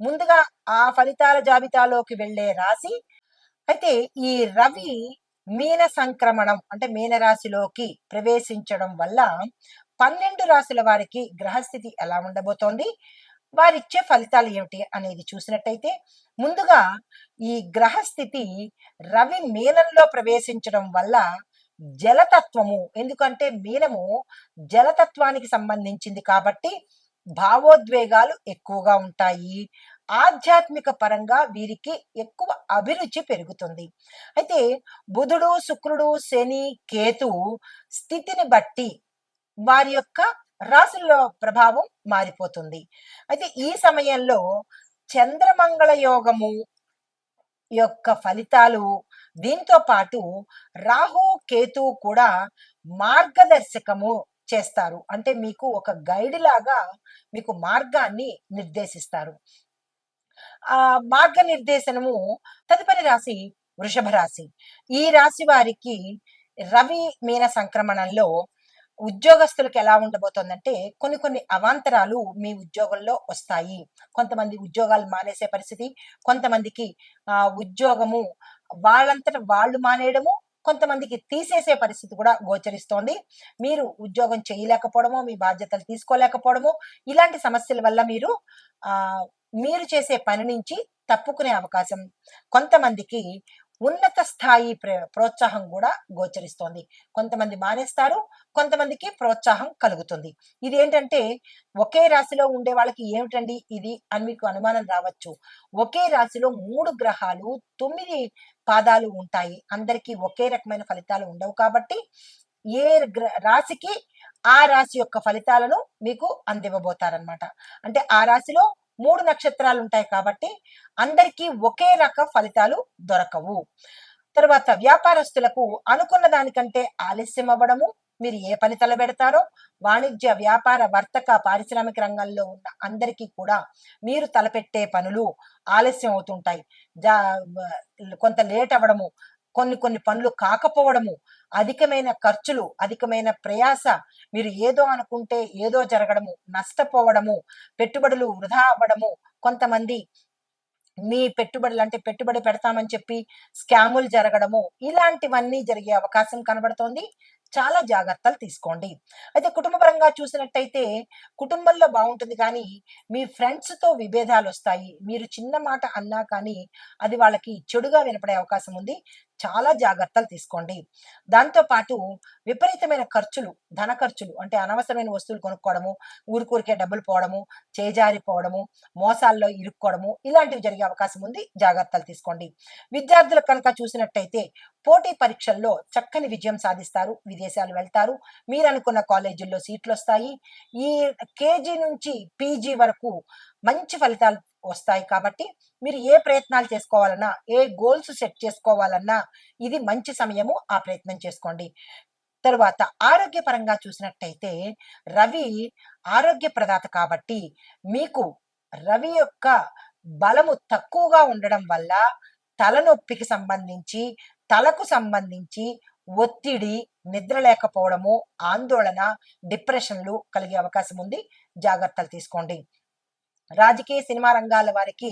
ముందుగా ఆ ఫలితాల జాబితాలోకి వెళ్ళే రాశి. అయితే ఈ రవి మీన సంక్రమణం అంటే మీన రాశిలోకి ప్రవేశించడం వల్ల పన్నెండు రాశుల వారికి గ్రహస్థితి ఎలా ఉండబోతోంది? వారిచ్చే ఫలితాలు ఏమిటి అనేది చూసినట్టయితే ముందుగా ఈ గ్రహస్థితి రవి మీనంలో ప్రవేశించడం వల్ల జలతత్వము. ఎందుకంటే మీనము జలతత్వానికి సంబంధించింది కాబట్టి భావోద్వేగాలు ఎక్కువగా ఉంటాయి. ఆధ్యాత్మిక పరంగా వీరికి ఎక్కువ అభిరుచి పెరుగుతుంది. అయితే బుధుడు శుక్రుడు శని కేతు స్థితిని బట్టి వారి యొక్క రాశుల్లో ప్రభావం మారిపోతుంది. అయితే ఈ సమయంలో చంద్రమంగళ యోగము యొక్క ఫలితాలు దీంతో పాటు రాహు కేతు కూడా మార్గదర్శకము చేస్తారు. అంటే మీకు ఒక గైడ్ లాగా మీకు మార్గాన్ని నిర్దేశిస్తారు. ఆ మార్గ నిర్దేశనము తదుపరి రాశి వృషభ రాశి. ఈ రాశి వారికి రవి మీన సంక్రమణంలో ఉద్యోగస్తులకు ఎలా ఉండబోతోందంటే కొన్ని కొన్ని అవాంతరాలు మీ ఉద్యోగంలో వస్తాయి. కొంతమంది ఉద్యోగాలు మానేసే పరిస్థితి కొంతమందికి ఆ ఉద్యోగము వాళ్ళంతట వాళ్ళు మానేయడము కొంతమందికి తీసేసే పరిస్థితి కూడా గోచరిస్తోంది. మీరు ఉద్యోగం చేయలేకపోవడమో మీ బాధ్యతలు తీసుకోలేకపోవడమో ఇలాంటి సమస్యల వల్ల మీరు ఆ మీరు చేసే పని నుంచి తప్పుకునే అవకాశం కొంతమందికి ఉన్నత స్థాయి ప్ర- ప్రోత్సాహం కూడా గోచరిస్తోంది. కొంతమంది మానేస్తారు కొంతమందికి ప్రోత్సాహం కలుగుతుంది. ఇది ఏంటంటే ఒకే రాశిలో ఉండే వాళ్ళకి ఏమిటండి ఇది అని మీకు అనుమానం రావచ్చు. ఒకే రాశిలో మూడు గ్రహాలు తొమ్మిది పాదాలు ఉంటాయి. అందరికీ ఒకే రకమైన ఫలితాలు ఉండవు కాబట్టి ఏ గ్ర- రాశికి ఆ రాశి యొక్క ఫలితాలను మీకు అందివ్వబోతారనమాట అంటే ఆ రాశిలో మూడు నక్షత్రాలు ఉంటాయి కాబట్టి అందరికీ ఒకే రక ఫలితాలు దొరకవు. తర్వాత వ్యాపారస్తులకు అనుకున్న దానికంటే ఆలస్యం అవ్వడము మీరు ఏ పని తలబెడతారో వాణిజ్య వ్యాపార వర్తక పారిశ్రామిక రంగంలో ఉన్న అందరికీ కూడా మీరు తలపెట్టే పనులు ఆలస్యం అవుతుంటాయి. జా కొంత లేట్ అవ్వడము కొన్ని కొన్ని పనులు కాకపోవడము అధికమైన ఖర్చులు అధికమైన ప్రయాస మీరు ఏదో అనుకుంటే ఏదో జరగడము నష్టపోవడము పెట్టుబడులు వృధా అవ్వడము కొంతమంది మీ పెట్టుబడులు అంటే పెట్టుబడి పెడతామని చెప్పి స్కాములు జరగడము ఇలాంటివన్నీ జరిగే అవకాశం కనబడుతోంది. చాలా జాగ్రత్తలు తీసుకోండి. అయితే కుటుంబపరంగా చూసినట్టయితే కుటుంబంలో బాగుంటుంది కానీ మీ ఫ్రెండ్స్తో విభేదాలు వస్తాయి. మీరు చిన్న మాట అన్నా కానీ అది వాళ్ళకి చెడుగా వినపడే అవకాశం ఉంది. చాలా జాగ్రత్తలు తీసుకోండి. దాంతో పాటు విపరీతమైన ఖర్చులు ధన ఖర్చులు అంటే అనవసరమైన వస్తువులు కొనుక్కోవడము ఊరికూరికే డబ్బులు పోవడము చేజారిపోవడము మోసాల్లో ఇరుక్కోవడము ఇలాంటివి జరిగే అవకాశం ఉంది. జాగ్రత్తలు తీసుకోండి. విద్యార్థులు కనుక చూసినట్టయితే పోటీ పరీక్షల్లో చక్కని విజయం సాధిస్తారు. విదేశాలు వెళ్తారు. మీరు అనుకున్న కాలేజీల్లో సీట్లు వస్తాయి ఈ కేజీ నుంచి పీజీ వరకు మంచి ఫలితాలు వస్తాయి కాబట్టి మీరు ఏ ప్రయత్నాలు చేసుకోవాలన్నా ఏ గోల్స్ సెట్ చేసుకోవాలన్నా ఇది మంచి సమయము ఆ ప్రయత్నం చేసుకోండి. తరువాత ఆరోగ్యపరంగా చూసినట్టయితే రవి ఆరోగ్య ప్రదాత కాబట్టి మీకు రవి యొక్క బలము తక్కువగా ఉండడం వల్ల తలనొప్పికి సంబంధించి తలకు సంబంధించి ఒత్తిడి నిద్ర లేకపోవడము ఆందోళన డిప్రెషన్లు కలిగే అవకాశం ఉంది. జాగ్రత్తలు తీసుకోండి. రాజకీయ సినిమా రంగాల వారికి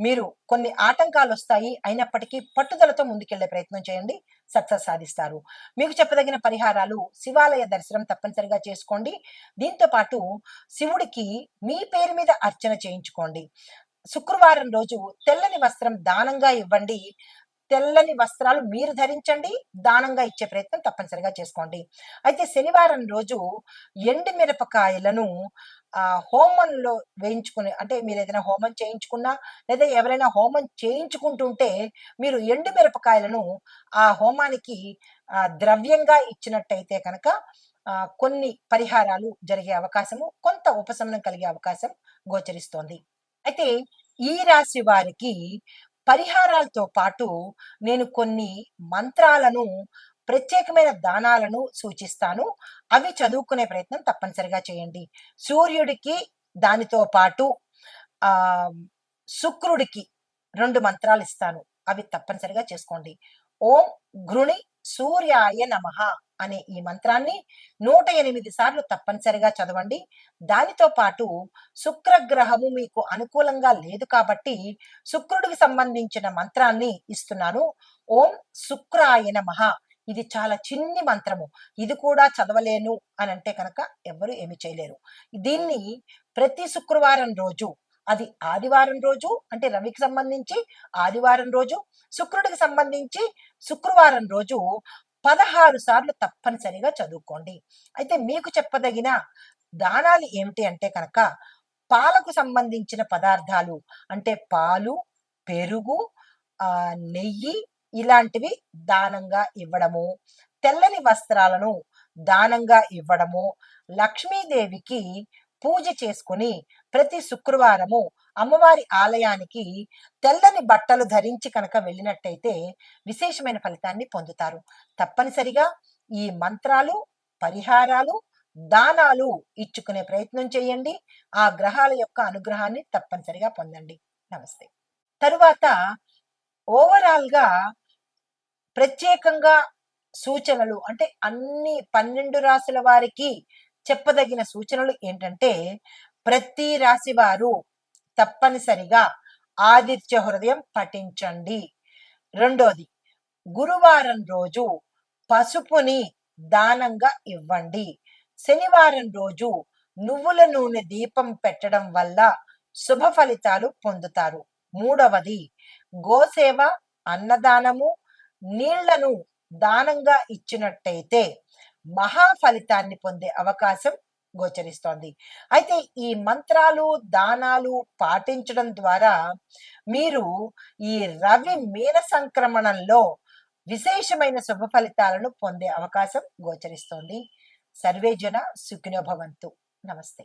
మీరు కొన్ని ఆటంకాలు వస్తాయి అయినప్పటికీ పట్టుదలతో ముందుకెళ్ళే ప్రయత్నం చేయండి. సక్సెస్ సాధిస్తారు. మీకు చెప్పదగిన పరిహారాలు శివాలయ దర్శనం తప్పనిసరిగా చేసుకోండి. దీంతో పాటు శివుడికి మీ పేరు మీద అర్చన చేయించుకోండి. శుక్రవారం రోజు తెల్లని వస్త్రం దానంగా ఇవ్వండి. తెల్లని వస్త్రాలు మీరు ధరించండి దానంగా ఇచ్చే ప్రయత్నం తప్పనిసరిగా చేసుకోండి. అయితే శనివారం రోజు ఎండు మిరపకాయలను ఆ హోమంలో వేయించుకునే అంటే మీరు ఏదైనా హోమం చేయించుకున్నా లేదా ఎవరైనా హోమం చేయించుకుంటుంటే మీరు ఎండు మిరపకాయలను ఆ హోమానికి ద్రవ్యంగా ఇచ్చినట్టయితే కనుక కొన్ని పరిహారాలు జరిగే అవకాశము కొంత ఉపశమనం కలిగే అవకాశం గోచరిస్తోంది. అయితే ఈ రాశి వారికి పరిహారాలతో పాటు నేను కొన్ని మంత్రాలను ప్రత్యేకమైన దానాలను సూచిస్తాను. అవి చదువుకునే ప్రయత్నం తప్పనిసరిగా చేయండి. సూర్యుడికి దానితో పాటు ఆ శుక్రుడికి రెండు మంత్రాలు ఇస్తాను. అవి తప్పనిసరిగా చేసుకోండి. ఓం గృణి సూర్యాయ నమ అనే ఈ మంత్రాన్ని నూట ఎనిమిది సార్లు తప్పనిసరిగా చదవండి. దానితో పాటు శుక్రగ్రహము మీకు అనుకూలంగా లేదు కాబట్టి శుక్రుడికి సంబంధించిన మంత్రాన్ని ఇస్తున్నాను. ఓం శుక్రాయ నమ. ఇది చాలా చిన్ని మంత్రము. ఇది కూడా చదవలేను అని అంటే కనుక ఎవరు ఏమి చేయలేరు. దీన్ని ప్రతి శుక్రవారం రోజు అది ఆదివారం రోజు అంటే రవికి సంబంధించి ఆదివారం రోజు శుక్రుడికి సంబంధించి శుక్రవారం రోజు పదహారు సార్లు తప్పనిసరిగా చదువుకోండి. అయితే మీకు చెప్పదగిన దానాలు ఏమిటి అంటే కనుక పాలకు సంబంధించిన పదార్థాలు అంటే పాలు పెరుగు ఆ నెయ్యి ఇలాంటివి దానంగా ఇవ్వడము తెల్లని వస్త్రాలను దానంగా ఇవ్వడము లక్ష్మీదేవికి పూజ చేసుకుని ప్రతి శుక్రవారము అమ్మవారి ఆలయానికి తెల్లని బట్టలు ధరించి కనుక వెళ్ళినట్టయితే విశేషమైన ఫలితాన్ని పొందుతారు. తప్పనిసరిగా ఈ మంత్రాలు పరిహారాలు దానాలు ఇచ్చుకునే ప్రయత్నం చేయండి. ఆ గ్రహాల యొక్క అనుగ్రహాన్ని తప్పనిసరిగా పొందండి. నమస్తే. తరువాత ఓవరాల్గా ప్రత్యేకంగా సూచనలు అంటే అన్ని పన్నెండు రాసుల వారికి చెప్పదగిన సూచనలు ఏంటంటే ప్రతి రాశి వారు తప్పనిసరిగా ఆదిత్య హృదయం పఠించండి. రెండోది గురువారం రోజు పసుపుని దానంగా ఇవ్వండి. శనివారం రోజు నువ్వుల నూనె దీపం పెట్టడం వల్ల శుభ ఫలితాలు పొందుతారు. మూడవది గోసేవ అన్నదానము నీళ్ళను దానంగా ఇచ్చినట్టయితే మహా ఫలితాన్ని పొందే అవకాశం గోచరిస్తోంది. అయితే ఈ మంత్రాలు దానాలు పాటించడం ద్వారా మీరు ఈ రవి మీన సంక్రమణంలో విశేషమైన శుభ ఫలితాలను పొందే అవకాశం గోచరిస్తోంది. సర్వేజన సుఖినోభవంతు భవంతు. నమస్తే.